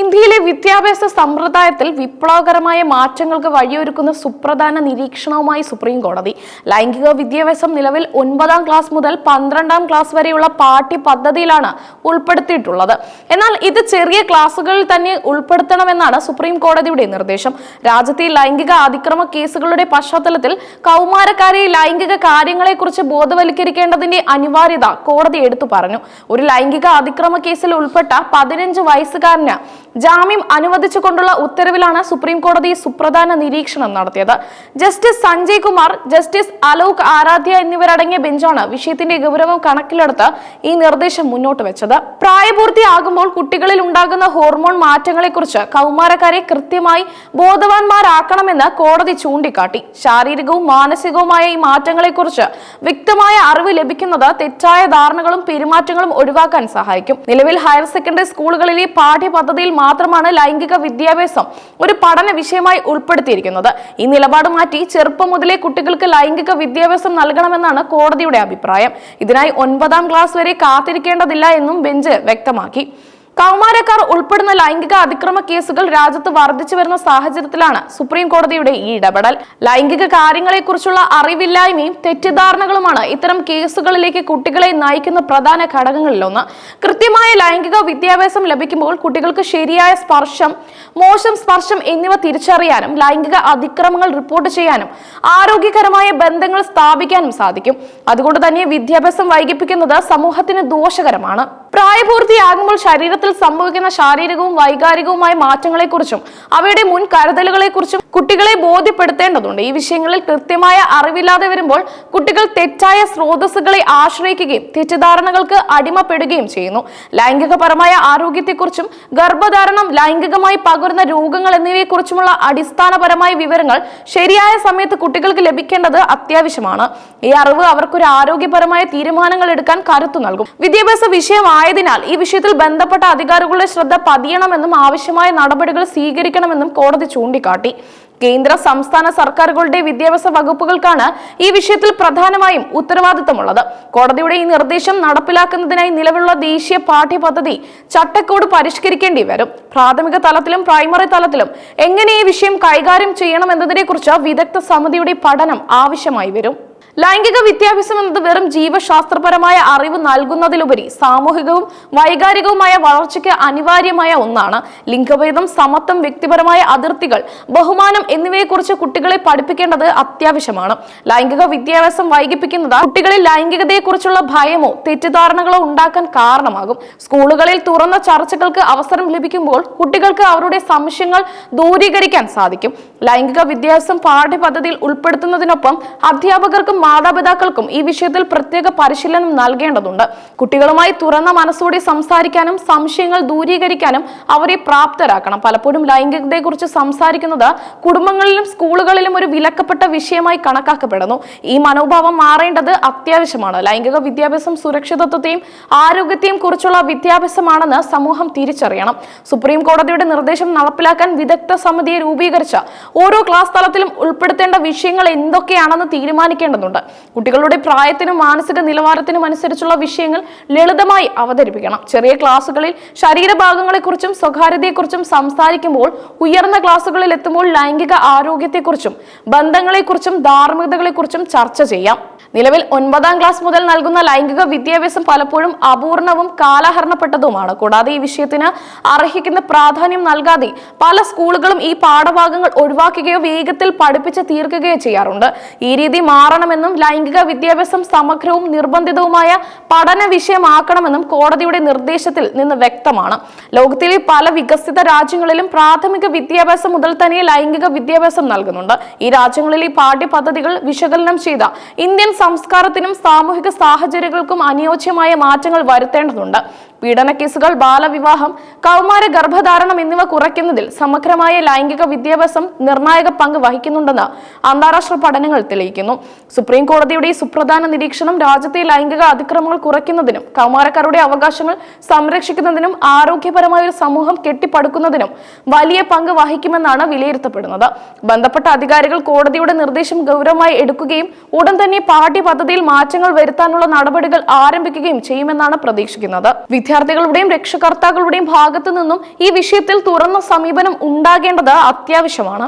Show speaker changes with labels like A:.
A: ഇന്ത്യയിലെ വിദ്യാഭ്യാസ സമ്പ്രദായത്തിൽ വിപ്ലവകരമായ മാറ്റങ്ങൾക്ക് വഴിയൊരുക്കുന്ന സുപ്രധാന നിരീക്ഷണവുമായി സുപ്രീം കോടതി. ലൈംഗിക വിദ്യാഭ്യാസം നിലവിൽ ഒൻപതാം ക്ലാസ് മുതൽ പന്ത്രണ്ടാം ക്ലാസ് വരെയുള്ള പാഠ്യ പദ്ധതിയിലാണ് ഉൾപ്പെടുത്തിയിട്ടുള്ളത്. എന്നാൽ ഇത് ചെറിയ ക്ലാസ്സുകളിൽ തന്നെ ഉൾപ്പെടുത്തണമെന്നാണ് സുപ്രീം കോടതിയുടെ നിർദ്ദേശം. രാജ്യത്തെ ലൈംഗിക അതിക്രമ കേസുകളുടെ പശ്ചാത്തലത്തിൽ കൗമാരക്കാരെ ലൈംഗിക കാര്യങ്ങളെക്കുറിച്ച് ബോധവൽക്കരിക്കേണ്ടതിന്റെ അനിവാര്യത കോടതി എടുത്തു പറഞ്ഞു. ഒരു ലൈംഗിക അതിക്രമ കേസിൽ ഉൾപ്പെട്ട പതിനഞ്ച് വയസ്സുകാരന് ജാമ്യം അനുവദിച്ചുകൊണ്ടുള്ള ഉത്തരവിലാണ് സുപ്രീം കോടതി സുപ്രധാന നിരീക്ഷണം നടത്തിയത്. ജസ്റ്റിസ് സഞ്ജയ് കുമാർ ജസ്റ്റിസ് അലോക് ആരാധ്യ എന്നിവരടങ്ങിയ ബെഞ്ചാണ് വിഷയത്തിന്റെ ഗൗരവം കണക്കിലെടുത്ത് ഈ നിർദ്ദേശം മുന്നോട്ട് വെച്ചത്. പ്രായപൂർത്തിയാകുമ്പോൾ കുട്ടികളിൽ ഉണ്ടാകുന്ന ഹോർമോൺ മാറ്റങ്ങളെക്കുറിച്ച് കൗമാരക്കാരെ കൃത്യമായി ബോധവാന്മാരാക്കണമെന്ന് കോടതി ചൂണ്ടിക്കാട്ടി. ശാരീരികവും മാനസികവുമായ ഈ മാറ്റങ്ങളെക്കുറിച്ച് വ്യക്തമായ അറിവ് ലഭിക്കുന്നത് തെറ്റായ ധാരണകളും പെരുമാറ്റങ്ങളും ഒഴിവാക്കാൻ സഹായിക്കും. നിലവിൽ ഹയർ സെക്കൻഡറി സ്കൂളുകളിലെ പാഠ്യപദ്ധതിയിൽ മാത്രമാണ് ലൈംഗിക വിദ്യാഭ്യാസം ഒരു പഠന വിഷയമായി ഉൾപ്പെടുത്തിയിരിക്കുന്നത്. ഈ നിലപാട് മാറ്റി ചെറുപ്പം മുതലേ കുട്ടികൾക്ക് ലൈംഗിക വിദ്യാഭ്യാസം നൽകണമെന്നാണ് കോടതിയുടെ അഭിപ്രായം. ഇതിനായി ഒൻപതാം ക്ലാസ് വരെ കാത്തിരിക്കേണ്ടതില്ല എന്നും ബെഞ്ച് വ്യക്തമാക്കി. കൗമാരക്കാർ ഉൾപ്പെടുന്ന ലൈംഗിക അതിക്രമ കേസുകൾ രാജ്യത്ത് വർദ്ധിച്ചു വരുന്ന സാഹചര്യത്തിലാണ് സുപ്രീം കോടതിയുടെ ഈ ഇടപെടൽ. ലൈംഗിക കാര്യങ്ങളെക്കുറിച്ചുള്ള അറിവില്ലായ്മയും തെറ്റിദ്ധാരണകളുമാണ് ഇത്തരം കേസുകളിലേക്ക് കുട്ടികളെ നയിക്കുന്ന പ്രധാന ഘടകങ്ങളിലൊന്ന് കൃത്യമായ ലൈംഗിക വിദ്യാഭ്യാസം ലഭിക്കുമ്പോൾ കുട്ടികൾക്ക് ശരിയായ സ്പർശം മോശം സ്പർശം എന്നിവ തിരിച്ചറിയാനും ലൈംഗിക അതിക്രമങ്ങൾ റിപ്പോർട്ട് ചെയ്യാനും ആരോഗ്യകരമായ ബന്ധങ്ങൾ സ്ഥാപിക്കാനും സാധിക്കും. അതുകൊണ്ട് തന്നെ വിദ്യാഭ്യാസം വൈകിപ്പിക്കുന്നത് സമൂഹത്തിന് ദോഷകരമാണ്. പ്രായപൂർത്തിയാകുമ്പോൾ ശരീരത്തിൽ സംഭവിക്കുന്ന ശാരീരികവും വൈകാരികവുമായ മാറ്റങ്ങളെക്കുറിച്ചും അവയുടെ മുൻ കരുതലുകളെക്കുറിച്ചും കുട്ടികളെ ബോധ്യപ്പെടുത്തേണ്ടതുണ്ട്. ഈ വിഷയങ്ങളിൽ കൃത്യമായ അറിവില്ലാതെ വരുമ്പോൾ കുട്ടികൾ തെറ്റായ സ്രോതസ്സുകളെ ആശ്രയിക്കുകയും തെറ്റിദ്ധാരണകൾക്ക് അടിമപ്പെടുകയും ചെയ്യുന്നു. ലൈംഗികപരമായ ആരോഗ്യത്തെക്കുറിച്ചും ഗർഭധാരണം ലൈംഗികമായി പകരുന്ന രോഗങ്ങൾ എന്നിവയെക്കുറിച്ചുമുള്ള അടിസ്ഥാനപരമായ വിവരങ്ങൾ ശരിയായ സമയത്ത് കുട്ടികൾക്ക് ലഭിക്കേണ്ടത് അത്യാവശ്യമാണ്. ഈ അറിവ് അവർക്കൊരു ആരോഗ്യപരമായ തീരുമാനങ്ങൾ എടുക്കാൻ കരുത്തു നൽകും. വിദ്യാഭ്യാസ വിഷയമായതിനാൽ ഈ വിഷയത്തിൽ ബന്ധപ്പെട്ട അധികാരികളുടെ ശ്രദ്ധ പതിയണമെന്നും ആവശ്യമായ നടപടികൾ സ്വീകരിക്കണമെന്നും കോടതി ചൂണ്ടിക്കാട്ടി. കേന്ദ്ര സംസ്ഥാന സർക്കാരുകളുടെ വിദ്യാഭ്യാസ വകുപ്പുകൾക്കാണ് ഈ വിഷയത്തിൽ പ്രധാനമായും ഉത്തരവാദിത്തമുള്ളത്. കോടതിയുടെ ഈ നിർദ്ദേശം നടപ്പിലാക്കുന്നതിനായി നിലവിലുള്ള ദേശീയ പാഠ്യപദ്ധതി ചട്ടക്കൂട് പരിഷ്കരിക്കേണ്ടി വരും. പ്രാഥമിക തലത്തിലും പ്രൈമറി തലത്തിലും എങ്ങനെ ഈ വിഷയം കൈകാര്യം ചെയ്യണമെന്നതിനെക്കുറിച്ച് വിദഗ്ധ സമിതിയുടെ പഠനം ആവശ്യമായി വരും. ലൈംഗിക വിദ്യാഭ്യാസം എന്നത് വെറും ജീവശാസ്ത്രപരമായ അറിവ് നൽകുന്നതിലുപരി സാമൂഹികവും വൈകാരികവുമായ വളർച്ചയ്ക്ക് അനിവാര്യമായ ഒന്നാണ്. ലിംഗഭേദം സമത്വം വ്യക്തിപരമായ അതിർത്തികൾ ബഹുമാനം എന്നിവയെക്കുറിച്ച് കുട്ടികളെ പഠിപ്പിക്കേണ്ടത് അത്യാവശ്യമാണ്. ലൈംഗിക വിദ്യാഭ്യാസം വൈകിപ്പിക്കുന്നത് കുട്ടികളിൽ ലൈംഗികതയെക്കുറിച്ചുള്ള ഭയമോ തെറ്റിദ്ധാരണകളോ ഉണ്ടാക്കാൻ കാരണമാകും. സ്കൂളുകളിൽ തുറന്ന ചർച്ചകൾക്ക് അവസരം ലഭിക്കുമ്പോൾ കുട്ടികൾക്ക് അവരുടെ സംശയങ്ങൾ ദൂരീകരിക്കാൻ സാധിക്കും. ലൈംഗിക വിദ്യാഭ്യാസം പാഠ്യപദ്ധതിയിൽ ഉൾപ്പെടുത്തുന്നതിനൊപ്പം അധ്യാപകർക്കും മാതാപിതാക്കൾക്കും ഈ വിഷയത്തിൽ പ്രത്യേക പരിശീലനം നൽകേണ്ടതുണ്ട്. കുട്ടികളുമായി തുറന്ന മനസ്സോടെ സംസാരിക്കാനും സംശയങ്ങൾ ദൂരീകരിക്കാനും അവരെ പ്രാപ്തരാക്കണം. പലപ്പോഴും ലൈംഗികതയെക്കുറിച്ച് സംസാരിക്കുന്നത് കുടുംബങ്ങളിലും സ്കൂളുകളിലും ഒരു വിലക്കപ്പെട്ട വിഷയമായി കണക്കാക്കപ്പെടുന്നു. ഈ മനോഭാവം മാറേണ്ടത് അത്യാവശ്യമാണ്. ലൈംഗിക വിദ്യാഭ്യാസം സുരക്ഷിതത്വത്തെയും ആരോഗ്യത്തെയും കുറിച്ചുള്ള വിദ്യാഭ്യാസമാണെന്ന് സമൂഹം തിരിച്ചറിയണം. സുപ്രീം കോടതിയുടെ നിർദ്ദേശം നടപ്പിലാക്കാൻ വിദഗ്ധ സമിതിയെ രൂപീകരിച്ച ഓരോ ക്ലാസ് തലത്തിലും ഉൾപ്പെടുത്തേണ്ട വിഷയങ്ങൾ എന്തൊക്കെയാണെന്ന് തീരുമാനിക്കേണ്ടതുണ്ട്. കുട്ടികളുടെ പ്രായത്തിനും മാനസിക നിലവാരത്തിനും അനുസരിച്ചുള്ള വിഷയങ്ങൾ ലളിതമായി അവതരിപ്പിക്കണം. ചെറിയ ക്ലാസ്സുകളിൽ ശരീരഭാഗങ്ങളെക്കുറിച്ചും സ്വകാര്യതയെക്കുറിച്ചും സംസാരിക്കുമ്പോൾ ഉയർന്ന ക്ലാസ്സുകളിൽ എത്തുമ്പോൾ ലൈംഗിക ആരോഗ്യത്തെക്കുറിച്ചും ബന്ധങ്ങളെക്കുറിച്ചും ധാർമ്മികതകളെക്കുറിച്ചും ചർച്ച ചെയ്യാം. നിലവിൽ ഒൻപതാം ക്ലാസ് മുതൽ നൽകുന്ന ലൈംഗിക വിദ്യാഭ്യാസം പലപ്പോഴും അപൂർണവും കാലഹരണപ്പെട്ടതുമാണ്. കൂടാതെ ഈ വിഷയത്തിന് അർഹിക്കുന്ന പ്രാധാന്യം നൽകാതെ പല സ്കൂളുകളും ഈ പാഠഭാഗങ്ങൾ ഒഴിവാക്കുകയോ വേഗത്തിൽ പഠിപ്പിച്ച് തീർക്കുകയോ ചെയ്യാറുണ്ട്. ഈ രീതി മാറണമെന്നും ലൈംഗിക വിദ്യാഭ്യാസം സമഗ്രവും നിർബന്ധിതവുമായ പഠന വിഷയമാക്കണമെന്നും കോടതിയുടെ നിർദ്ദേശത്തിൽ നിന്ന് വ്യക്തമാണ്. ലോകത്തിലെ പല വികസിത രാജ്യങ്ങളിലും പ്രാഥമിക വിദ്യാഭ്യാസം മുതൽ തന്നെ ലൈംഗിക വിദ്യാഭ്യാസം നൽകുന്നുണ്ട്. ഈ രാജ്യങ്ങളിലെ പാഠ്യപദ്ധതികൾ വിശകലനം ചെയ്ത ഇന്ത്യൻ സംസ്കാരത്തിനും സാമൂഹിക സാഹചര്യങ്ങൾക്കും അനുയോജ്യമായ മാറ്റങ്ങൾ വരുത്തേണ്ടതുണ്ട്. പീഡന കേസുകൾ ബാലവിവാഹം കൗമാര ഗർഭധാരണം എന്നിവ കുറയ്ക്കുന്നതിൽ സമഗ്രമായ ലൈംഗിക വിദ്യാഭ്യാസം നിർണായക പങ്ക് വഹിക്കുന്നുണ്ടെന്ന് അന്താരാഷ്ട്ര പഠനങ്ങൾ തെളിയിക്കുന്നു. സുപ്രീം കോടതിയുടെ സുപ്രധാന നിരീക്ഷണം രാജ്യത്തെ ലൈംഗിക അതിക്രമങ്ങൾ കുറയ്ക്കുന്നതിനും കൗമാരക്കാരുടെ അവകാശങ്ങൾ സംരക്ഷിക്കുന്നതിനും ആരോഗ്യപരമായ ഒരു സമൂഹം കെട്ടിപ്പടുക്കുന്നതിനും വലിയ പങ്ക് വഹിക്കുമെന്നാണ് വിലയിരുത്തപ്പെടുന്നത്. ബന്ധപ്പെട്ട അധികാരികൾ കോടതിയുടെ നിർദ്ദേശം ഗൗരവമായി എടുക്കുകയും ഉടൻ തന്നെ പാഠ്യപദ്ധതിയിൽ മാറ്റങ്ങൾ വരുത്താനുള്ള നടപടികൾ ആരംഭിക്കുകയും ചെയ്യുമെന്നാണ് പ്രതീക്ഷിക്കുന്നത്. വിദ്യാർത്ഥികളുടെയും രക്ഷകർത്താക്കളുടെയും ഭാഗത്തു നിന്നും ഈ വിഷയത്തിൽ തുറന്ന സമീപനം ഉണ്ടാകേണ്ടത് അത്യാവശ്യമാണ്.